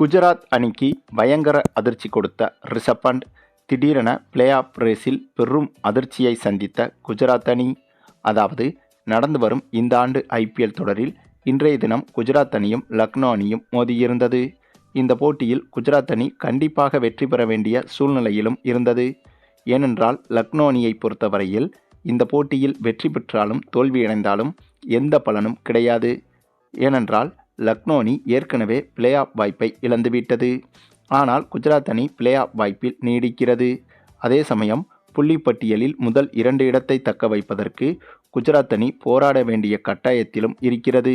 குஜராத் அணிக்கு பயங்கர அதிர்ச்சி கொடுத்த ரிஷப் பண்ட் திடீரென பிளே ஆஃப் ரேஸில் பெரும் அதிர்ச்சியை சந்தித்த குஜராத் அணி. அதாவது நடந்து வரும் இந்த ஆண்டு ஐபிஎல் தொடரில் இன்றைய தினம் குஜராத் அணியும் லக்னோ அணியும் மோதியிருந்தது. இந்த போட்டியில் குஜராத் அணி கண்டிப்பாக வெற்றி பெற வேண்டிய சூழ்நிலையிலும் இருந்தது. ஏனென்றால் லக்னோ அணியை பொறுத்தவரையில் இந்த போட்டியில் வெற்றி பெற்றாலும் தோல்வியடைந்தாலும் எந்த பலனும் கிடையாது. ஏனென்றால் லக்னோ அணி ஏற்கனவே பிளே ஆஃப் வாய்ப்பை இழந்துவிட்டது. ஆனால் குஜராத் அணி பிளே ஆஃப் வாய்ப்பில் நீடிக்கிறது. அதே சமயம் புள்ளிப்பட்டியலில் முதல் இரண்டு இடத்தை தக்க வைப்பதற்கு குஜராத் அணி போராட வேண்டிய கட்டாயத்திலும் இருக்கிறது.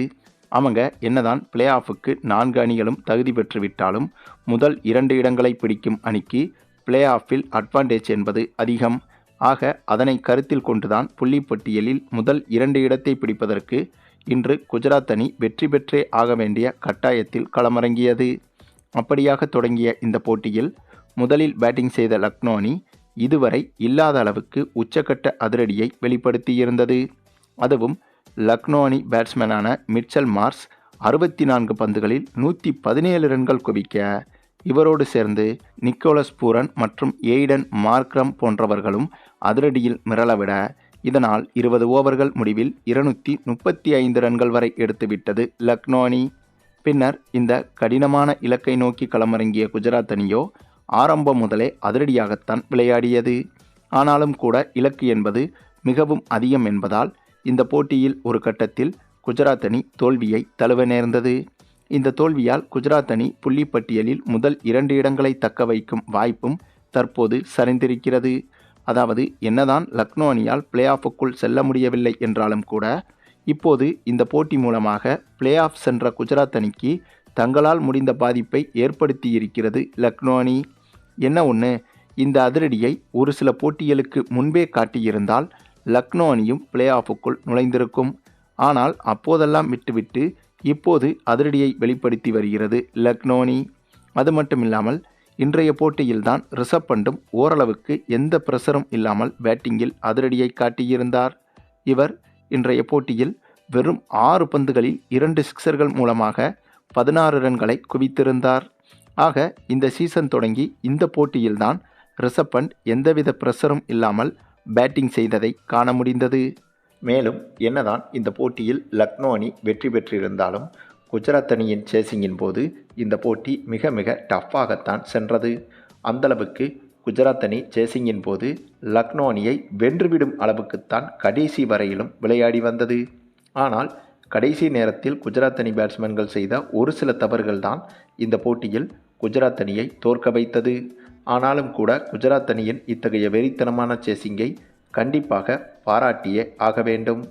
அவங்க என்னதான் பிளே ஆஃபுக்கு நான்கு அணிகளும் தகுதி பெற்றுவிட்டாலும் முதல் இரண்டு இடங்களை பிடிக்கும் அணிக்கு பிளே ஆஃபில் அட்வான்டேஜ் என்பது அதிகம். ஆக அதனை கருத்தில் கொண்டுதான் புள்ளிப்பட்டியலில் முதல் இரண்டு இடத்தை பிடிப்பதற்கு இன்று குஜராத் அணி வெற்றி பெற்றே ஆக வேண்டிய கட்டாயத்தில் களமிறங்கியது. அப்படியாக தொடங்கிய இந்த போட்டியில் முதலில் பேட்டிங் செய்த லக்னோ அணி இதுவரை இல்லாத அளவுக்கு உச்சக்கட்ட அதிரடியை வெளிப்படுத்தியிருந்தது. அதுவும் லக்னோ அணி பேட்ஸ்மேனான மிட்சல் மார்ஸ் அறுபத்தி நான்கு பந்துகளில் நூற்றி பதினேழு ரன்கள் குவிக்க இவரோடு சேர்ந்து நிக்கோலஸ் பூரன் மற்றும் எய்டன் மார்க்ரம் போன்றவர்களும் அதிரடியில் மிரளவிட இதனால் இருபது ஓவர்கள் முடிவில் இருநூற்றி முப்பத்தி ஐந்து ரன்கள் வரை எடுத்துவிட்டது லக்னோ அணி பின்னர் இந்த கடினமான இலக்கை நோக்கி களமிறங்கிய குஜராத் அணியோ ஆரம்பம் முதலே அதிரடியாகத்தான் விளையாடியது. ஆனாலும் கூட இலக்கு என்பது மிகவும் அதிகம் என்பதால் இந்த போட்டியில் ஒரு கட்டத்தில் குஜராத் அணி தோல்வியை தழுவ நேர்ந்தது. இந்த தோல்வியால் குஜராத் அணி புள்ளிப்பட்டியலில் முதல் இரண்டு இடங்களை தக்க வைக்கும் வாய்ப்பும் தற்போது சரிந்திருக்கிறது. அதாவது என்னதான் லக்னோ அணியால் பிளே ஆஃபுக்குள் செல்ல முடியவில்லை என்றாலும் கூட இப்போது இந்த போட்டி மூலமாக பிளே ஆஃப் சென்ற குஜராத் அணிக்கு தங்களால் முடிந்த பாதிப்பை ஏற்படுத்தி இருக்கிறது லக்னோ அணி. என்ன ஒன்று இந்த அதிரடியை ஒரு சில போட்டிகளுக்கு முன்பே காட்டியிருந்தால் லக்னோ அணியும் பிளே ஆஃபுக்குள் நுழைந்திருக்கும். ஆனால் அப்போதெல்லாம் விட்டுவிட்டு இப்போது அதிரடியை வெளிப்படுத்தி வருகிறது லக்னோ அணி. அது மட்டும் இல்லாமல் இன்றைய போட்டியில்தான் ரிஷப் பண்டும் ஓரளவுக்கு எந்த பிரஷரும் இல்லாமல் பேட்டிங்கில் அதிரடியை காட்டியிருந்தார். இவர் இன்றைய போட்டியில் வெறும் ஆறு பந்துகளில் இரண்டு சிக்சர்கள் மூலமாக பதினாறு ரன்களை குவித்திருந்தார். ஆக இந்த சீசன் தொடங்கி இந்த போட்டியில்தான் ரிஷப் பண்ட் எந்தவித பிரஷரும் இல்லாமல் பேட்டிங் செய்ததை காண முடிந்தது. மேலும் என்னதான் இந்த போட்டியில் லக்னோ அணி வெற்றி பெற்றிருந்தாலும் குஜராத் அணியின் சேசிங்கின் போது இந்த போட்டி மிக மிக டஃப்பாகத்தான் சென்றது. அந்தளவுக்கு குஜராத் அணி சேசிங்கின் போது லக்னோ அணியை வென்றுவிடும் அளவுக்குத்தான் கடைசி வரையிலும் விளையாடி வந்தது. ஆனால் கடைசி நேரத்தில் குஜராத் அணி பேட்ஸ்மேன்கள் செய்த ஒரு சில தவறுகள் தான் இந்த போட்டியில் குஜராத் அணியை தோற்க வைத்தது. ஆனாலும் கூட குஜராத் அணியின் இத்தகைய வெறித்தனமான சேசிங்கை கண்டிப்பாக பாராட்டியே ஆக வேண்டும்.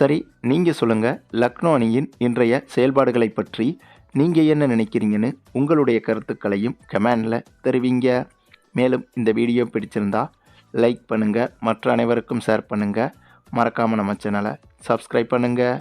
சரி நீங்கள் சொல்லுங்கள் லக்னோ அணியின் இன்றைய செயல்பாடுகளை பற்றி நீங்கள் என்ன நினைக்கிறீங்கன்னு உங்களுடைய கருத்துக்களையும் கமெண்டில் தெரிவிங்க. மேலும் இந்த வீடியோ பிடிச்சிருந்தா லைக் பண்ணுங்கள் மற்ற அனைவருக்கும் ஷேர் பண்ணுங்கள் மறக்காமல் நம்ம சேனலை சப்ஸ்கிரைப் பண்ணுங்கள்